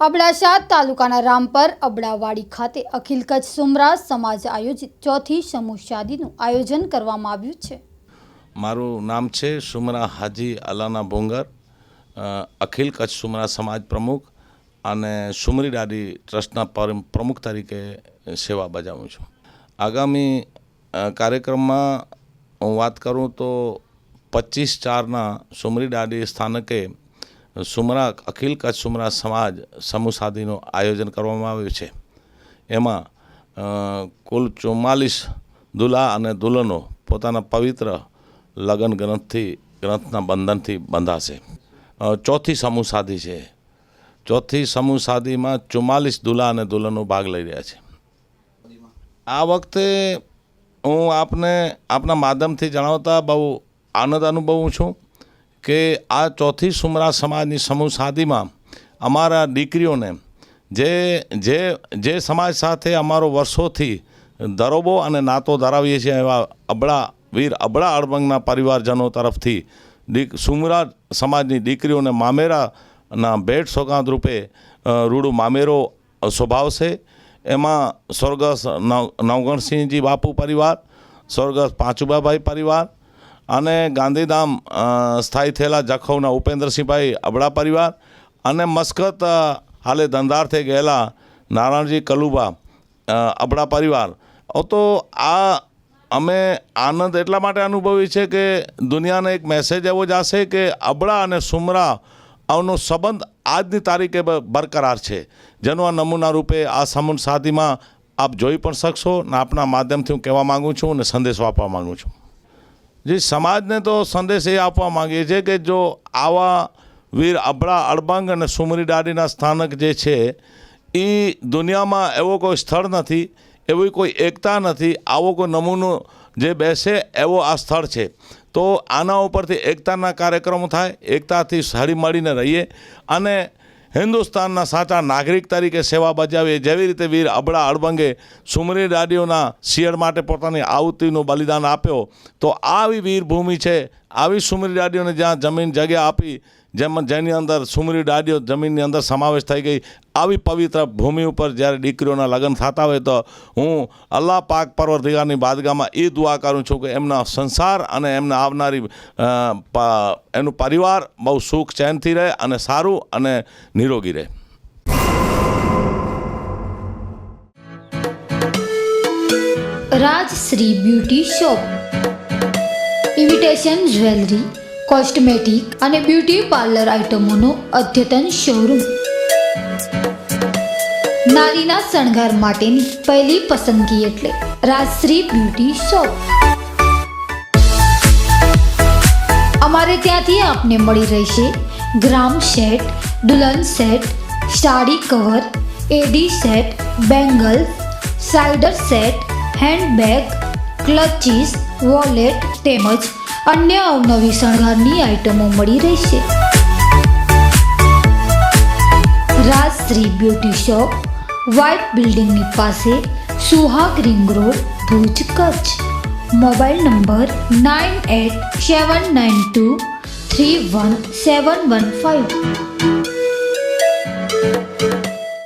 અબડાસા તાલુકાના રામપર અબડાવાડી ખાતે અખિલ કચ્છ સુમરા સમાજ આયોજિત ચોથી સમૂહ શાદીનું આયોજન કરવામાં આવ્યું છે. મારું નામ છે સુમરા હાજી અલાના ભોંગર અખિલ કચ્છ સુમરા સમાજ પ્રમુખ અને સુમરી ડાડી ટ્રસ્ટના પર- પ્રમુખ તરીકે સેવા બજાવું છું. આગામી કાર્યક્રમમાં હું વાત કરું તો પચીસ ચારના સુમરી ડાડી સ્થાનકે સુમરા, અખિલ કચ્છ સુમરા સમાજ સમૂહ સાદીનું આયોજન કરવામાં આવ્યું છે. એમાં કુલ ચુમ્માલીસ દુલ્હા અને દુલ્હનો પોતાના પવિત્ર લગ્ન ગ્રંથથી, ગ્રંથના બંધનથી બંધાશે. ચોથી સમૂહ સાદી છે. ચોથી સમૂહ સાદીમાં ચુમ્માલીસ દુલ્હા અને દુલ્હનો ભાગ લઈ રહ્યા છે. આ વખતે હું આપને, આપના માધ્યમથી જણાવતા બહુ આનંદ અનુભવું છું. કે આ ચોથી સુમરા સમાજની સમૂહ સાદીમાં અમારા દીકરીઓને જે જે જે સમાજ સાથે અમારો વર્ષોથી દરોબો અને નાતો ધરાવીએ છીએ એવા અબળા વીર, અબળા અળબંગના પરિવારજનો તરફથી દીક, સુમરા સમાજની દીકરીઓને મામેરાના ભેટ સોગાંદ રૂપે રૂડું મામેરો સ્વભાવશે. એમાં સ્વર્ગસ્થ નવ, નવગણસિંહજી બાપુ પરિવાર, સ્વર્ગસ્થ પાંચુબાભાઈ પરિવાર અને ગાંધીધામ સ્થાયી થયેલા જખૌના ઉપેન્દ્રસિંહભાઈ અબડા પરિવાર અને મસ્કત હાલે ધંધાર્થે ગયેલા નારાયણજી કલુબા અબડા પરિવાર. તો આ અમે આનંદ એટલા માટે અનુભવી છે કે દુનિયાને એક મેસેજ એવો જ આશે કે અબડા અને સુમરા આવનો સંબંધ આજની તારીખે બરકરાર છે. જેનો આ નમૂના રૂપે આ સમૂહ સાદીમાં આપ જોઈ પણ શકશો ને આપના માધ્યમથી હું કહેવા માગું છું અને સંદેશો આપવા માગું છું. જે સમાજને તો સંદેશ એ આપવા માંગીએ છીએ કે જો આવા વીર અબડા અળબંગ અને સુમરી દાડીના સ્થાનક જે છે એ દુનિયામાં એવો કોઈ સ્થળ નથી, એવી કોઈ એકતા નથી, આવો કોઈ નમૂનો જે બેસે એવો આ સ્થળ છે. તો આના ઉપરથી એકતાના કાર્યક્રમો થાય, એકતાથી હળી મળીને રહીએ અને હિન્દુસ્તાનના સાચા નાગરિક તરીકે સેવા બજાવીએ. જેવી રીતે વીર અબડા અળબંગે સુમરી દાડીઓના શિયળ માટે પોતાની આવૃત્તિનું બલિદાન આપ્યો, તો આવી વીરભૂમિ છે. આવી સુમરી દાડીઓને જ્યાં જમીન જગ્યા આપી જેમ જેની અંદર સુમરી દાડીઓ જમીનની અંદર સમાવેશ થઈ ગઈ, આવી પવિત્ર ભૂમિ ઉપર જ્યારે દીકરીઓના લગ્ન થતા હોય તો હું અલ્લાહ પાક પર્વતિગારની બાદગામાં એ દુઆ કરું છું કે એમના સંસાર અને એમને આવનારી એનું પરિવાર બહુ સુખ ચેનથી રહે અને સારું અને નિરોગી રહે. Rajshree beauty shop. Invitation jewellery. Cosmetic અને બ્યુટી પાર્લર આઇટમોનો અદ્યતન શોરૂમ. નારીના શણગાર માટેની પહેલી પસંદગી એટલે રાજશ્રી બ્યુટી શોપ. અમારે ત્યાંથી આપને મળી રહેશે ગ્રામ સેટ, દુલ્હન set, sari cover, AD set bangles cider set, handbag, clutches, wallet તેમજ અન્ય અવનવી શણગારની આઇટમો મળી રહેશે. રાજશ્રી બ્યુટી શોપ, વ્હાઇટ બિલ્ડિંગની પાસે Suhag ring road, Bhuj Kutch. Mobile number nine eight seven nine two three one seven one five.